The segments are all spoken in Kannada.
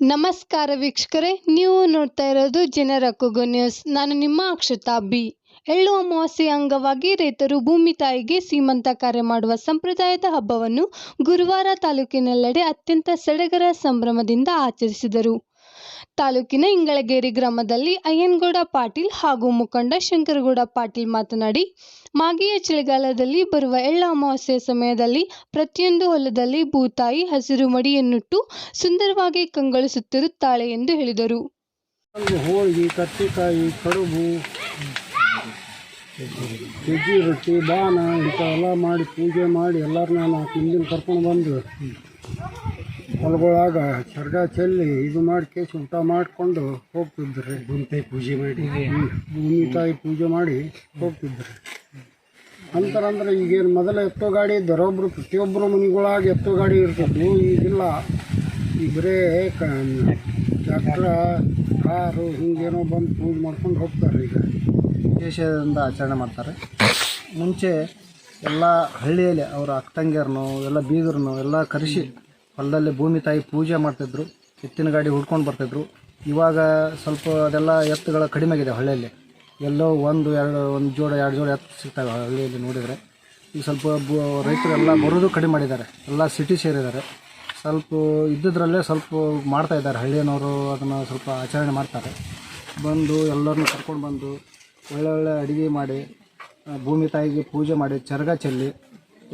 ನಮಸ್ಕಾರ ವೀಕ್ಷಕರೇ, ನೀವು ನೋಡ್ತಾ ಇರೋದು ಜನರ ಕೂಗು ನ್ಯೂಸ್. ನಾನು ನಿಮ್ಮ ಅಕ್ಷತಾ ಬಿ. ಎಳ್ಳು ಅಮಾವಾಸ್ಯೆ ಅಂಗವಾಗಿ ರೈತರು ಭೂಮಿ ತಾಯಿಗೆ ಸೀಮಂತ ಕಾರ್ಯ ಮಾಡುವ ಸಂಪ್ರದಾಯದ ಹಬ್ಬವನ್ನು ಗುರುವಾರ ತಾಲೂಕಿನೆಲ್ಲೆಡೆ ಅತ್ಯಂತ ಸಡಗರ ಸಂಭ್ರಮದಿಂದ ಆಚರಿಸಿದರು. ತಾಲೂಕಿನ ಇಂಗಳಗೇರಿ ಗ್ರಾಮದಲ್ಲಿ ಅಯ್ಯನಗೌಡ ಪಾಟೀಲ್ ಹಾಗೂ ಮುಖಂಡ ಶಂಕರಗೌಡ ಪಾಟೀಲ್ ಮಾತನಾಡಿ, ಮಾಗಿಯ ಚಳಿಗಾಲದಲ್ಲಿ ಬರುವ ಎಳ್ಳ ಅಮಾವಾಸ್ಯೆ ಸಮಯದಲ್ಲಿ ಪ್ರತಿಯೊಂದು ಹೊಲದಲ್ಲಿ ಭೂತಾಯಿ ಹಸಿರು ಮಡಿಯನ್ನುಟ್ಟು ಸುಂದರವಾಗಿ ಕಂಗೊಳಿಸುತ್ತಿರುತ್ತಾಳೆ ಎಂದು ಹೇಳಿದರು. ಮಾಡಿ ಪೂಜೆ ಮಾಡಿ ಎಲ್ಲರನ್ನ ಕರ್ಕೊಂಡು ಬಂದು ಹೊಲಗೊಳಾಗ ಚರ್ಗ ಚೆಲ್ಲಿ ಇದು ಮಾಡಿ ಕೇಸ್ ಊಟ ಮಾಡಿಕೊಂಡು ಹೋಗ್ತಿದ್ರಿ. ತಾಯಿ ಪೂಜೆ ಮಾಡಿ. ಭೂಮಿ ತಾಯಿ ಪೂಜೆ ಮಾಡಿ ಹೋಗ್ತಿದ್ರಿ. ಅಂತರ ಅಂದ್ರೆ ಈಗೇನು ಮೊದಲ ಎತ್ತೋ ಗಾಡಿ ಇದ್ದರು. ಒಬ್ಬರು ಪ್ರತಿಯೊಬ್ಬರು ಮನೆಗಳಾಗ ಎತ್ತೋ ಗಾಡಿ ಇರ್ತಿದ್ವು ಈಗಿಲ್ಲ. ಇಬ್ಬರೇ ಬರೇ ಕ ಟ್ಯಾಕ್ಟ್ರ ಕಾರು ಹಿಂಗೇನೋ ಬಂದು ಪೂಜೆ ಮಾಡ್ಕೊಂಡು ಹೋಗ್ತಾರೆ ಈಗ. ವಿಶೇಷದಿಂದ ಆಚರಣೆ ಮಾಡ್ತಾರೆ. ಮುಂಚೆ ಎಲ್ಲ ಹಳ್ಳಿಯಲ್ಲಿ ಅವರ ಅಕ್ಕಂಗಿಯರನ್ನು ಎಲ್ಲ ಬೀಗರನ್ನು ಎಲ್ಲ ಕರೆಸಿ ಹೊಲದಲ್ಲಿ ಭೂಮಿ ತಾಯಿ ಪೂಜೆ ಮಾಡ್ತಿದ್ರು, ಎತ್ತಿನ ಗಾಡಿ ಹುಡ್ಕೊಂಡು ಬರ್ತಿದ್ರು. ಇವಾಗ ಸ್ವಲ್ಪ ಅದೆಲ್ಲ ಎತ್ತುಗಳ ಕಡಿಮೆ ಆಗಿದೆ ಹಳ್ಳಿಯಲ್ಲಿ. ಎಲ್ಲೋ ಒಂದು, ಎರಡು, ಒಂದು ಜೋಡ, ಎರಡು ಜೋಡ ಎತ್ತು ಸಿಗ್ತವೆ ಹಳ್ಳಿಯಲ್ಲಿ ನೋಡಿದರೆ. ಈಗ ಸ್ವಲ್ಪ ರೈತರು ಎಲ್ಲ ಬರೋದು ಕಡಿಮೆ ಮಾಡಿದ್ದಾರೆ. ಎಲ್ಲ ಸಿಟಿ ಸೇರಿದ್ದಾರೆ. ಸ್ವಲ್ಪ ಇದ್ದಿದ್ರಲ್ಲೇ ಸ್ವಲ್ಪ ಮಾಡ್ತಾಯಿದ್ದಾರೆ ಹಳ್ಳಿಯನವರು ಅದನ್ನು ಸ್ವಲ್ಪ ಆಚರಣೆ ಮಾಡ್ತಾರೆ. ಬಂದು ಎಲ್ಲರನ್ನು ಕರ್ಕೊಂಡು ಬಂದು ಒಳ್ಳೆ ಒಳ್ಳೆ ಅಡುಗೆ ಮಾಡಿ, ಭೂಮಿ ತಾಯಿಗೆ ಪೂಜೆ ಮಾಡಿ, ಚರಗ ಚೆಲ್ಲಿ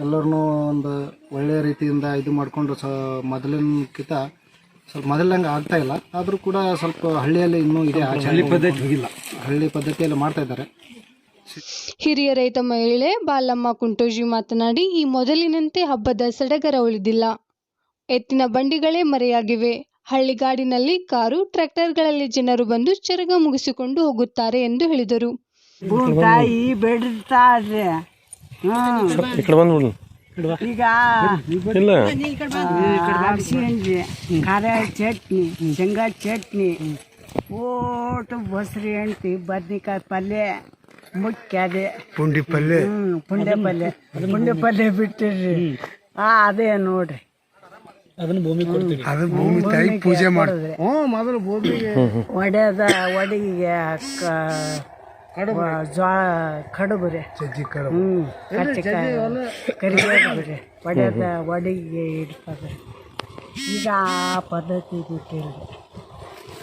ಎಲ್ಲರನ್ನೂ ಒಂದು ಒಳ್ಳೆಯ ರೀತಿಯಿಂದ ಇದು ಮಾಡಿಕೊಂಡು ಸ ಮೊದಲಿನಕ್ಕಿಂತ ಸ್ವಲ್ಪ ಮೊದಲಂಗೆ ಆಗ್ತಾ ಇಲ್ಲ. ಆದರೂ ಕೂಡ ಸ್ವಲ್ಪ ಹಳ್ಳಿಯಲ್ಲಿ ಇನ್ನೂ ಇದೆ ಹಳ್ಳಿ ಪದ್ಧತಿ ಹೋಗಿಲ್ಲ. ಹಳ್ಳಿ ಪದ್ಧತಿಯಲ್ಲಿ ಮಾಡ್ತಾ ಇದ್ದಾರೆ. ಹಿರಿಯ ರೈತ ಮಹಿಳೆ ಬಾಲಮ್ಮ ಕುಂಟೋಜಿ ಮಾತನಾಡಿ ಈ ಮೊದಲಿನಂತೆ ಹಬ್ಬದ ಸಡಗರ ಉಳಿದಿಲ್ಲ. ಎತ್ತಿನ ಬಂಡಿಗಳೇ ಮರೆಯಾಗಿವೆ. ಹಳ್ಳಿಗಾಡಿನಲ್ಲಿ ಕಾರು ಟ್ರ್ಯಾಕ್ಟರ್ಗಳಲ್ಲಿ ಜನರು ಬಂದು ಚರಗ ಮುಗಿಸಿಕೊಂಡು ಹೋಗುತ್ತಾರೆ ಎಂದು ಹೇಳಿದರು. ತಾಯಿ ಬೆಳಿತಾರ್ರಿ ಕಡೆ ಬಂದ್ಬಿಡು ಈಗ ಇಲ್ಲ. ಅರ್ಶಿಣ್ರಿ ಖಾರ ಚಟ್ನಿ ಶೇಂಗಾ ಚಟ್ನಿ ಓಟು ಬಸ್ರಿ ಹೆಂಡ್ತಿ ಬದ್ನಿಕಾಯಿ ಪಲ್ಯ ಮುಖ್ಯದೆ ಪುಂಡಿ ಪಲ್ಯ. ಹ್ಮ್ ಪುಂಡೆ ಪಲ್ಯ. ಪುಂಡಿ ಪಲ್ಯ ಬಿಟ್ಟಿರಿ ಆ ಅದೇ ನೋಡ್ರಿ. ಅದು ಭೂಮಿ ತಾಯಿ ಪೂಜೆ ಮಾಡಿ ಹ್ಞೂ ಮೊದಲು ಭೂಮಿಗೆ ಒಡೆದ ಒಡಗಿಗೆ ಜೋಳ ಕಡುಬು ರೀ ಸಜ್ಜಿ ಕಡುಬು. ಹ್ಮ್ ಕಚ್ಚಿಕಾಯಿ ಕರಿಬೇವು ರೀ ಒಡೆದ ಒಡಗಿಗೆ ಇಡ್ತದೆ. ಈಗ ಆ ಪದ್ಧತಿ ಬಿಟ್ಟಿಲ್ಲ.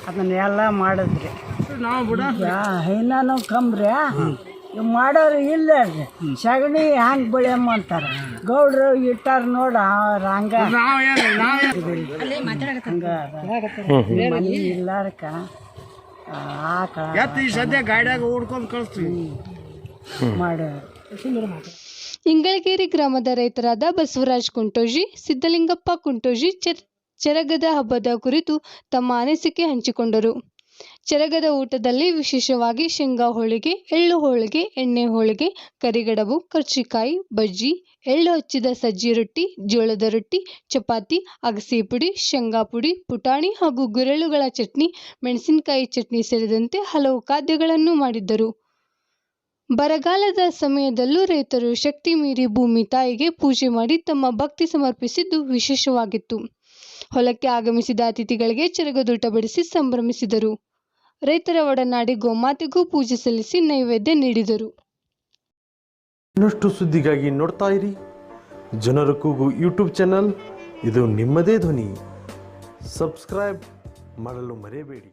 ಅದನ್ನೆಲ್ಲ ಮಾಡಿದ್ರಿ. ನಾವು ಬಿಡ. ಹೈನಾನು ಕಂಬ್ರಿ ಇವ್ ಮಾಡೋರು ಇಲ್ಲ ರೀ ಸಗಣಿ ಹಂಗೆ ಬೆಳೆಯಮ್ಮ ಅಂತಾರೆ? ಗೌಡ್ರು ಇಟ್ಟಾರ ನೋಡ ಅವ್ರ ಹಂಗ ಹಂಗ ಮನೆ ಇಲ್ಲಾರಕ ಆಕಳ ಎತ್ತು ಈ ಸದ್ಯ ಗಾಡ್ಯಾಗ ಓಡ್ಕೊಂಡು ಕಳಿಸ್ತೀವಿ. ಮಾಡೋರು ಇಂಗಳಗೇರಿ ಗ್ರಾಮದ ರೈತರಾದ ಬಸವರಾಜ್ ಕುಂಟೋಜಿ ಸಿದ್ದಲಿಂಗಪ್ಪ ಕುಂಟೋಜಿ ಚರಗದ ಚೆರಗದ ಹಬ್ಬದ ಕುರಿತು ತಮ್ಮ ಅನಿಸಿಕೆ ಹಂಚಿಕೊಂಡರು. ಚೆರಗದ ಊಟದಲ್ಲಿ ವಿಶೇಷವಾಗಿ ಶೇಂಗಾ ಹೋಳಿಗೆ, ಎಳ್ಳು ಹೋಳಿಗೆ, ಎಣ್ಣೆ ಹೋಳಿಗೆ, ಕರಿಗಡಬು, ಕರ್ಚಿಕಾಯಿ, ಬಜ್ಜಿ, ಎಳ್ಳು ಹಚ್ಚಿದ ಸಜ್ಜಿ ರೊಟ್ಟಿ, ಜೋಳದ ರೊಟ್ಟಿ, ಚಪಾತಿ, ಅಗಸೆ ಪುಡಿ, ಶೇಂಗಾ ಪುಡಿ, ಪುಟಾಣಿ ಹಾಗೂ ಗುರೆಳುಗಳ ಚಟ್ನಿ, ಮೆಣಸಿನಕಾಯಿ ಚಟ್ನಿ ಸೇರಿದಂತೆ ಹಲವು ಖಾದ್ಯಗಳನ್ನು ಮಾಡಿದ್ದರು. ಬರಗಾಲದ ಸಮಯದಲ್ಲೂ ರೈತರು ಶಕ್ತಿ ಮೀರಿ ಭೂಮಿ ತಾಯಿಗೆ ಪೂಜೆ ಮಾಡಿ ತಮ್ಮ ಭಕ್ತಿ ಸಮರ್ಪಿಸಿದ್ದು ವಿಶೇಷವಾಗಿತ್ತು. ಹೊಲಕ್ಕೆ ಆಗಮಿಸಿದ ಅತಿಥಿಗಳಿಗೆ ಚಿರಗದೂಟ ಬಡಿಸಿ ಸಂಭ್ರಮಿಸಿದರು. ರೈತರ ಒಡನಾಡಿ ಗೋಮಾತೆಗೂ ಪೂಜೆ ಸಲ್ಲಿಸಿ ನೈವೇದ್ಯ ನೀಡಿದರು. ಇನ್ನಷ್ಟು ಸುದ್ದಿಗಾಗಿ ನೋಡ್ತಾ ಇರಿ. ಜನರ ಕೂಗು ಯೂಟ್ಯೂಬ್ ಚಾನಲ್. ಇದು ನಿಮ್ಮದೇ ಧ್ವನಿ. ಸಬ್ಸ್ಕ್ರೈಬ್ ಮಾಡಲು ಮರೆಯಬೇಡಿ.